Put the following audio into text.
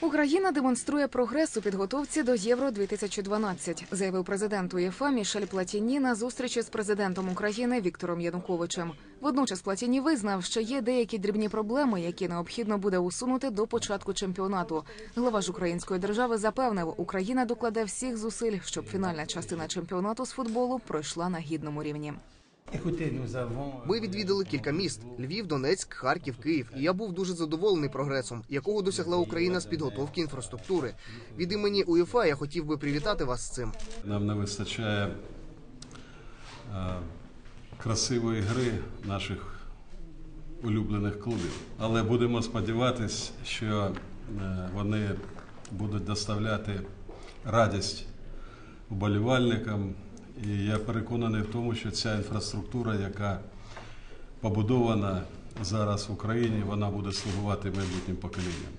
Україна демонструє прогрес у підготовці до Євро 2012 заявив президент УЄФА Мішель Платіні на зустрічі з президентом України Віктором Януковичем. Водночас Платіні визнав, що є деякі дрібні проблеми, які необхідно буде усунути до початку чемпіонату. Глава ж української держави запевнив, Україна докладе всіх зусиль, щоб фінальна частина чемпіонату з футболу пройшла на гідному рівні. Ми відвідали кілька міст: Львів, Донецьк, Харків, Київ. І я був дуже задоволений прогресом, якого досягла Україна з підготовки інфраструктури. Від імені УЄФА я хотів би привітати вас з цим. Нам не вистачає е, красивої гри наших улюблених клубів. Але будемо сподіватися, що е, вони будуть доставляти радість вболівальникам. І я переконаний в тому, що ця інфраструктура, яка побудована зараз в Україні, вона буде слугувати майбутнім поколінням.